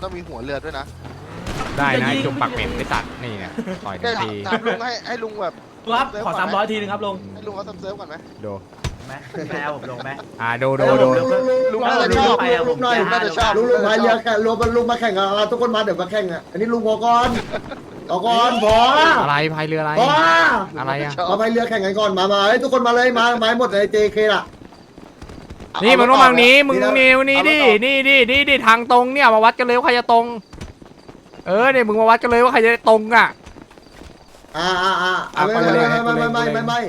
มันต้องมีหัวเรือด้วยนะได้นะจุกปากเหม็นไม่ตัดนี่ไงต่อยทัได้นถามทีถามลุงให้ให้ลุงแบบครับ ขอสามร้อยทีนึงครับลุงให้ลุงเขาทำเซิร์ฟก่อนไหมดูไหมแมวผมลงไหม อ่าดูดูดูลุงลุงลุงลุงลุน่าจะชอบไปอะผมลุงหน่อยน่าจะชอบลุงลุงพายเรือกันลุงลุงมาแข่งกับเราทุกคนมาเดี๋ยวมาแข่งอะอันนี้ลุงพอก่อนพอก่อนพออะไรพายเรืออะไรพออะไรอะมาพายเรือแข่งกันก่อนมามาเฮ้ยทุกคนมาเลยมามาให้หมดเลย JK ล่ะ นี่มึงต้องมานี้มึงต้องนี่นี่ดินี่ดินี่ดิทางตรงเนี่ยมาวัดกันเลยว่าใครจะตรง เออเนี่ยมึงมาวัดกันเลยว่าใครจะตรงอะอ่าอ่าอ่าอะไม่ไปไม่เลยไม่ไม่ไม่ไปไม่เลยไม่ไม่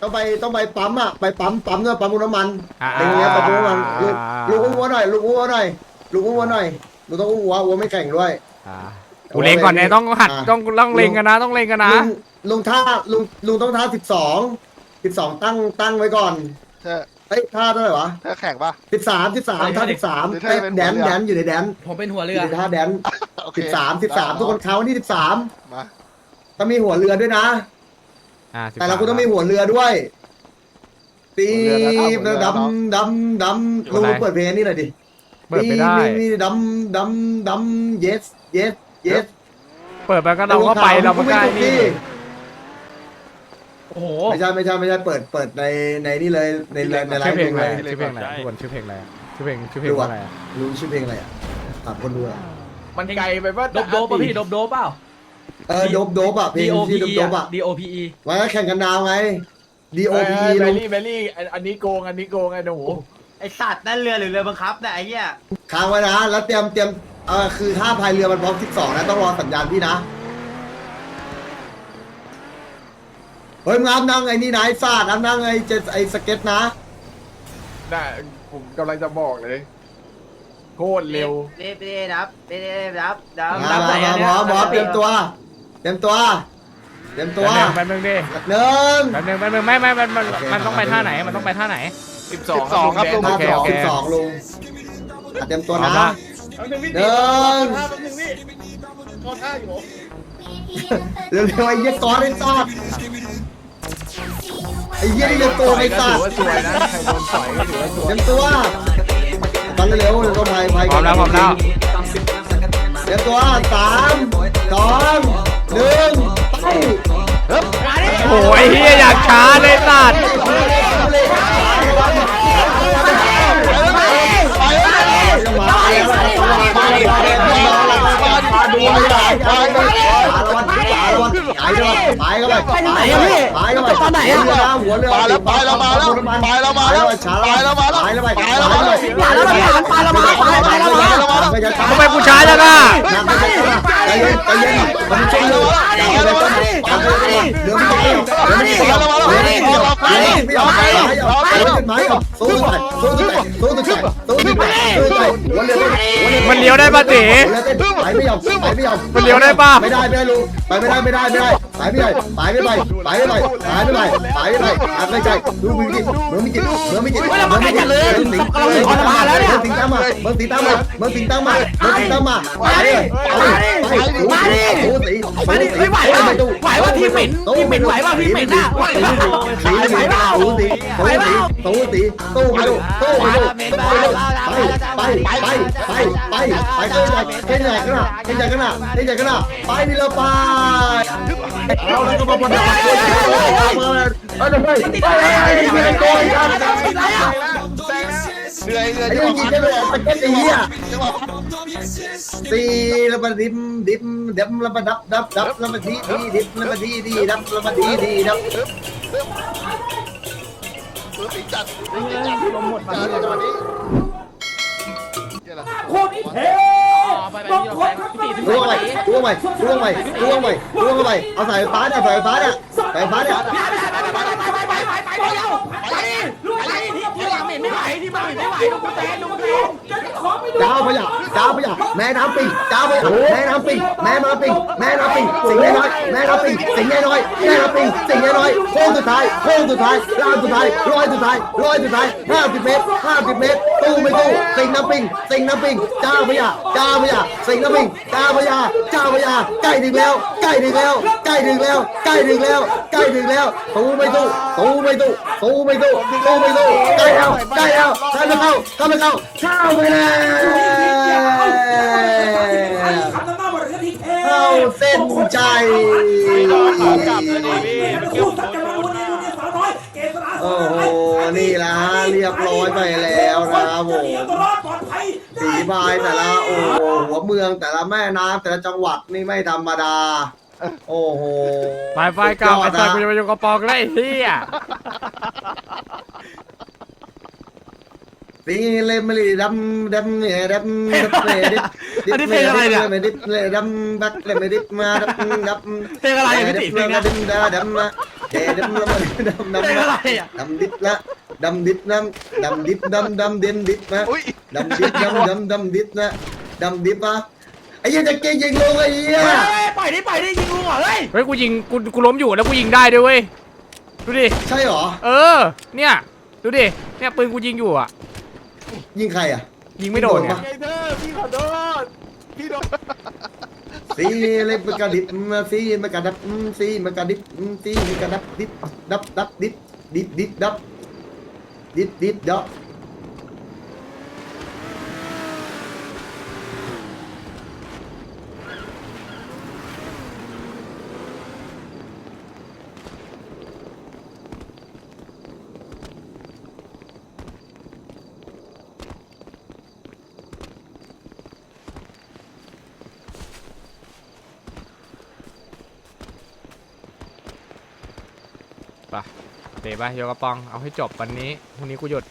ต้องไปต้องไปปั๊มอะไปปั๊มปั๊มเนี่ยปั๊มน้ำมันอ่าไอ้เงี้ยปั๊มน้ำมันลุงลุงอุ้มวัวหน่อยลุงอุ้มวัวหน่อยลุงอุ้มวัวหน่อยลุงต้องอุ้มวัววัวไม่แข่งด้วยอ่ากูเล็งก่อนเนี่ยต้องหัดอะต้องต้องเล็งกันนะต้องเล็งกันนะลุงลุงท่าลุงลุงต้องท่าสิบสองสิบสองตั้งตั้งไว้ก่อน เธอเอ้ยท่าเท่าไหร่วะเธอแข่งปะสิบสามสิบสามท่าสิบสามหรือท่าเป็นหัวแดนเรือแดนอยู่ในแดนผมเป็นหัวอเรือยู่ในท่าแดนโอเคสิบสามสิบสามทุกคนเขานี่สิบสามมาต้องมีหัวเรือด้วยนะ อ่าแต่เราก็ต้องมีหัวเรือด้วยตีดำดำดำลุงเปิดเพลงนี่หน่อยดิเปิดไม่ได้ มีดำดำดำ yes yes yes เปิดไปก็เราก็ไปเราก็ใกล้นี่ โอ้โห ไม่ใช่ไม่ใช่ไม่ใช่เปิดเปิดในในนี่เลยในในในไลชื่อฟ์เพลงอะไรเลยชื่อเพลงอะไรทุกคนชื่อเพลงอะไรชื่อเพลงชื่อเพลงว่าอะไรอะรู้ชื่อเพลงอะไรอะถามคนดูอะมันไกลไปป่ะโดบโดบป่ะพี่โดบโดบเปล่า เออโดบโดบอะเพล D ง O P ที่โดบ E โดบอะอะ D O P E ไว้แข่งกันดาวไง D O P เอ E อแบลุลงลี่แบลลี่อันอันนี้โกงอันนี้โกงไอ้หนูไอสัตว์นั่นเรือหรือเรือบังคับเนี่ยไอ้เหี้ยค้างไว้นะ แล้วเตรียมเตรียมเออคือถ้าพายเรือมันพร้อม12นะต้องรอสัญญาณพี่นะ เฮ้ยมึงอ้ามนั่งไอ้นี่นะไอ้ฟาดอ้ามนั่งไอ้เจไอ้สเก็ตนะ น่ะผมกำลังจะบอกเลย โคตรเร็วเด้เด้รับเด้เด้รับดับมารับไหนมาอะเนี่ยหมอหมอเตรียมตัว เตรียมตัว เตรียมตัวแป๊บนึงดิหนึ่ง แป๊บนึงแป๊บนึงไม่ไม่มันมันโอเค มันต้องไปท่าไหนมันต้องไปท่าไหน12 12ครับลุง ห้าโอเคสองโอเคสิบสองลุงอะเตรียมตัวเอานะละหนึ่งเร็วๆไอ้เหี้ยก้อนไอ้ซอด ไอ้เหี้ยนี่เร็วโกงไอ้ก็ซอถืดอว่าสวยนะใครโดนต่อยก็ถือว่าสวยเตรียมตัวตอนเร็วๆเร็วๆไทยไทยพร้อมแล้วพร้อมแล้วเตรียมตัวสามสองหนึ่งไป โอ้ยเฮียอยากช้าเลยสัตว์ ตอนไหนอะหัวเรือมาแล้วไปแล้วมาแล้วไปแล้วมาแล้วไปแล้วมาแล้วไปแล้วไปไปแล้วมาแล้วไปแล้วไปแล้วไปแล้วไปแล้วไปแล้วทำไมกูช้าจังอะใจเย็นใจเย็นมันช่วยอยู่ใจเย็นต้องเดี๋ยวไม่เกี่ยวเดี๋ยวไม่เกี่ยวเดี๋ยวไม่เกี่ยวเดี๋ยวไม่เกี่ยวไปไปไปสู้ไปสู้ไปสู้ไปสู้ไปสู้ไปหัวเรือหัวเรือมันเลี้ยวได้ปะตี ไปไม่ยอมไปไม่ยอมมันเลี้ยวได้ปะไม่ได้ไม่ได้ลุงไปไม่ได้ไม่ได้ไม่ได้ไปไม่ได้ไปไม่ไปไปไม่ไปไปไม่ไปไปไม่ไปอาไม่ใจดูมือกินมือไม่กินมือไม่กินมือไม่กินเลยสิงเราสิงคนมาแล้วเนี่ยสิงตั้งมาเมืองสิงตั้งมาเมืองสิงตั้งมาเมืองสิงตั้งมาไปเลยไปไปมาดิสูสีมาดิไม่ไหวว่ะไหวว่าพี่เหม็นพี่เหม็นไหวว่าพี่เหม็นอะไหวว่าสีสีสูสีสูสีสูสีตู้ไปดูตู้ไปดูไปไปไปไปไปไปเส้นใหญ่เส้นใหญ่กันนะเส้นใหญ่กันนะเส้นใหญ่กันนะไปนี่เราไปเอาแล้วก็มาประดับตัวเอาเลยไปไปไปไปโกยกันเหนื่อยเหนื่อยไอ้จังหยิวะงได้เลยตะเกียบตีอะจังหวะตีแล้วมาดิมดิมดิมแล้วมาดับดับดับแล้วมาดีดีดิมแล้วมาดีดีดับแล้วมาดีดีดับมือปิดจัดมือปิดจัดลมหมดมาจังหวะนี้เดี๋ยวละต้ องคนพี่ตีถึงล่วงไปล่วงไปล่วงไปล่วงไปล่วงไปเอาสายฟ้าเนี่ยสายฟ้าเนี่ยสายฟ้าเนี่ยเจ้าพยา จ้าพยาแม่น้ำปิงเจ้าพยาแม่น้ำปิงแม่มาปิงแม่น้ำปิงสิงห์น้อยแม่น้ำปิงสิงห์น้อยแม่น้ำปิงสิงห์น้อยโค้งสุดท้ายโค้งสุดท้ายลานสุดท้ายร้อยสุดท้ายร้อยสุดท้ายห้าสิบเมตรห้าสิบเมตรตู้ไม่ตู้สิงห์น้ำปิงสิงห์น้ำปิงเจ้าพยาเจ้าพยาสิงห์น้ำปิงเจ้าพยาเจ้าพยาใกล้ถึงแล้ว ใกล้ถึงแล้วใกล้ถึงแล้วใกล้ถึงแล้วใกล้ถึงแล้วตู้ไม่ตู้ตู้ไม่ตู้ตู้ไม่ตู้ตู้ไม่ตู้ใกล้แล้วใกล้แล้วเข้าไม่เข้าเข้าไม่เข้าเข้าไปแล้ว เข้าเส้นใจโอ้โห นี่ละ เรียบร้อยไปแล้วนะครับผมสีบายแต่ละ โอ้โห หัวเมืองแต่ละแม่น้ำแต่ละจังหวัดนี่ไม่ธรรมดา โอ้โหไปไฟเก่าไอ้สับว์ไปอยู่กระปองเลยเฮีย สีเลมลีดำดำเนี่ยดำดำเนี่ยดิบดิบเนี่ยดิบเนี่ยดำบักเลยไม่ดิบมาดำดำเพลงอะไรอะพี่ติเพลงดำอะดำดำดำมาเดดำดำดำดำเพลงอะไรอะดำดิบละดำดิบน้ำดำดิบดำดำเดมดิบนะอุ้ยดำดิบดำดำดำดิบนะดำดิบอะไอ้ยังจะเก่งยิงลงไอ้เหี้ยเฮ้ยปล่อยดิปล่อยดิยิงลุงเหรอเฮ้ยเฮ้ยกูยิงกูกูล้มอยู่แล้วกูยิงได้ด้วยเว้ยดูดิ ใช่หรอ เออ เนี่ย ดูดิ เนี่ยปืนกูยิงอยู่อะ ยิงใครอะ ยิงไม่โดนไงไงเธอพี่ขอโทษพี่โดนสีเล็บมันกระดิบมาสีมันกระดับสีมันกระดิบสีมันกระดับดิบดับดับดิบดิบดิบดับดิบดิบดับ ปะเตะไปโยกกระปองเอาให้จบวันนี้พรุ่งนี้กูหยุด